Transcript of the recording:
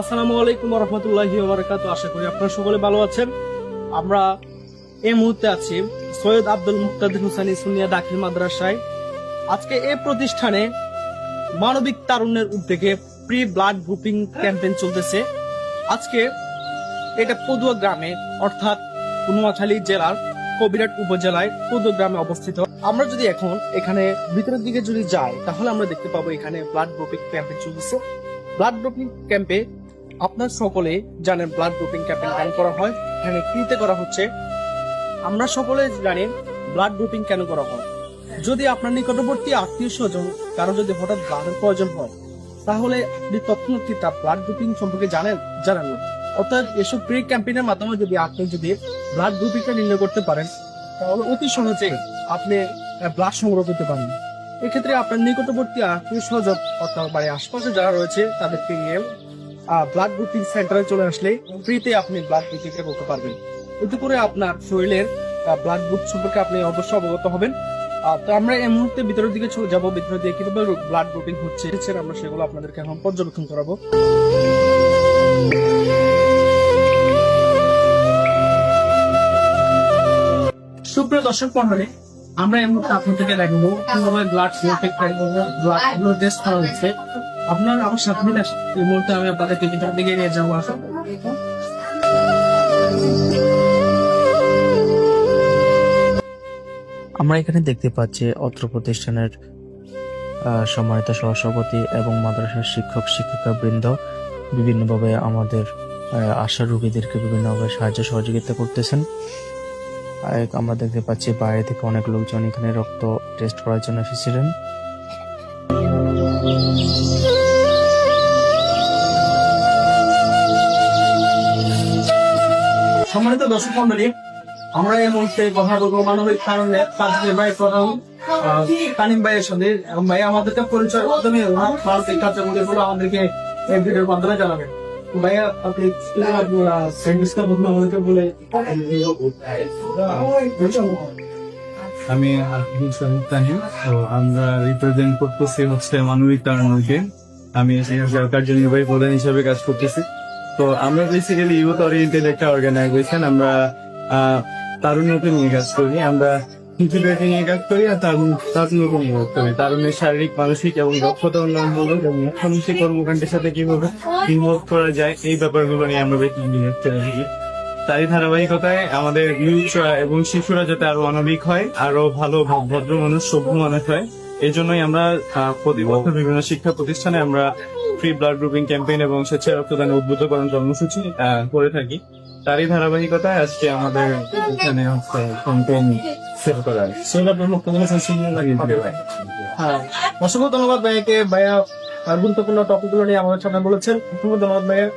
আসসালামু আলাইকুম রহমতুল্লাহি ওবরাকাত আশা করি আপনারা সকলে ভালো আছেন। আমরা এই মুহূর্তে আছি সৈয়দ আব্দুল মুক্তাদির হুসানি সুনিয়া দাখিল মাদ্রাসায়। আজকে এই প্রতিষ্ঠানে মানবিক তারুণ্যের উদ্যোগে প্রি ব্লাড গ্রুপিং ক্যাম্পেইন চলতেছে। আজকে এটা পদুয়া গ্রামে, অর্থাৎ নোয়াখালী জেলার কবিরাট উপজেলায় পদুয়া গ্রামে অবস্থিত। আমরা যদি এখন এখানে ভিতরের দিকে যদি যাই, তাহলে আমরা দেখতে পাবো এখানে ব্লাড গ্রুপিং ক্যাম্পেইন চলতেছে। ব্লাড গ্রুপিং ক্যাম্পে আপনার সকলে জানেন ব্লাড গ্রুপিং ক্যাম্পেইন কেন করা হয়? এখানে ফ্রিতে করা হচ্ছে? আমরা সকলে জানি ব্লাড গ্রুপিং কেন করা হয়। যদি আপনার নিকটবর্তী আত্মীয় স্বজন কারও যদি হঠাৎ ব্লাডের প্রয়োজন হয়, তাহলে আপনি তৎক্ষণাৎ তার ব্লাড গ্রুপিং সম্পর্কে জানেন? জানেন না। অর্থাৎ এসব প্রি ক্যাম্পেইনের মাধ্যমে যদি আপনি যদি ব্লাড গ্রুপিংটা নির্ণয় করতে পারেন, তাহলে অতি সহজে আপনি ব্লাড সংগ্রহ করতে পারেন এক্ষেত্রে আপনার নিকটবর্তী আত্মীয় স্বজন অর্থাৎ বাড়ির আশপাশে যারা রয়েছে, তাদেরকে নিয়ে ব্লাড গ্রুপিং সেন্টারে চলে আসলে ফ্রিতে আপনি ব্লাড গ্রুপিংটা করতে পারবেন। এতে করে আপনার শরীরের ব্লাড গ্রুপ সম্পর্কে আপনি অবশ্যই অবগত হবেন। তো আমরা এই মুহূর্তে ভিতরের দিকে চলে যাব। ভিতরের দিকে কীভাবে ব্লাড গ্রুপিং হচ্ছে আমরা সেগুলো আপনাদেরকে এখন পর্যবেক্ষণ করাবো। সুপ্রিয় দর্শক মন্ডলী, আমরা এই মুহূর্তে আপনাদেরকে দেখাবো কীভাবে ব্লাড গ্রুপিং ব্লাড টেস্ট করা হচ্ছে। আপনার আমার সাথে মিলে। এই মুহূর্তে আমি আপনাদেরকে ভিতরের দিকে নিয়ে যাব, আসুন। আমরা এখানে দেখতে পাচ্ছি অত্র প্রতিষ্ঠানের সম্মানিত সহসভাপতি এবং মাদ্রাসার শিক্ষক শিক্ষিকা বৃন্দ বিভিন্নভাবে আমাদের আশা রোগীদেরকে বিভিন্নভাবে সাহায্য সহযোগিতা করতেছেন। আমরা দেখতে পাচ্ছি বাইরে থেকে অনেক লোকজন এখানে রক্ত টেস্ট করার জন্য এসেছিলেন। সম্মানিত দর্শক মন্ডলী আমরা এই মুহূর্তে কথা বলব মানবিক কারণে। কাজের ভাই আহ, কানিম ভাইয়ের এবং ভাই আমাদেরকে পরিচয় মাধ্যমে মানবিক কার্যক্রমগুলো আমাদেরকে এই ভিডিওর মাধ্যমে বলে আমি রিপ্রেজেন্ট আমি এখানকার কার্যনির্বাহী প্রধান হিসেবে কাজ করতেছি। তো আমরা বেসিক্যালি ইউথ ওরিয়েন্টেড একটা অর্গানাইজেশন আমরা তারুণ্যকে নিয়ে কাজ করি। আমরা শিশুদেরকে নিয়ে কাজ করি আর তারুণ তারুণ্যকে নিয়ে কাজ করি। তারুণ্যের শারীরিক, মানসিক এবং দক্ষতা উন্নয়ন হলো এবং মুখামুখি কর্মকাণ্ডের সাথে কীভাবে ইনভলভ করা যায়, এই ব্যাপারগুলো নিয়ে আমরা বেশি নিয়ে থাকি তারই ধারাবাহিকতায় আমাদের এবং শিশুরা যাতে আরও মানবিক হয়, আরও ভালো ভদ্র মানুষ, সভ্য মানুষ হয় এই জন্যই আমরা আহ, প্রতি বছর বিভিন্ন শিক্ষা প্রতিষ্ঠানে আমরা ফ্রি ব্লাড গ্রুপিং ক্যাম্পেইন এবং স্বেচ্ছায় রক্তদান উদ্বুদ্ধকরণ কর্মসূচি করে থাকি। তারই ধারাবাহিকতায় আজকে আমাদের এখানে হচ্ছে ক্যাম্পেইন সেল করা হয়। হ্যাঁ। অসংখ্য ধন্যবাদ ভাইয়াকে ভাইয়া গুরুত্বপূর্ণ টপিকগুলো নিয়ে আমাদের সামনে বলেছেন। অসংখ্য ধন্যবাদ ভাইয়া।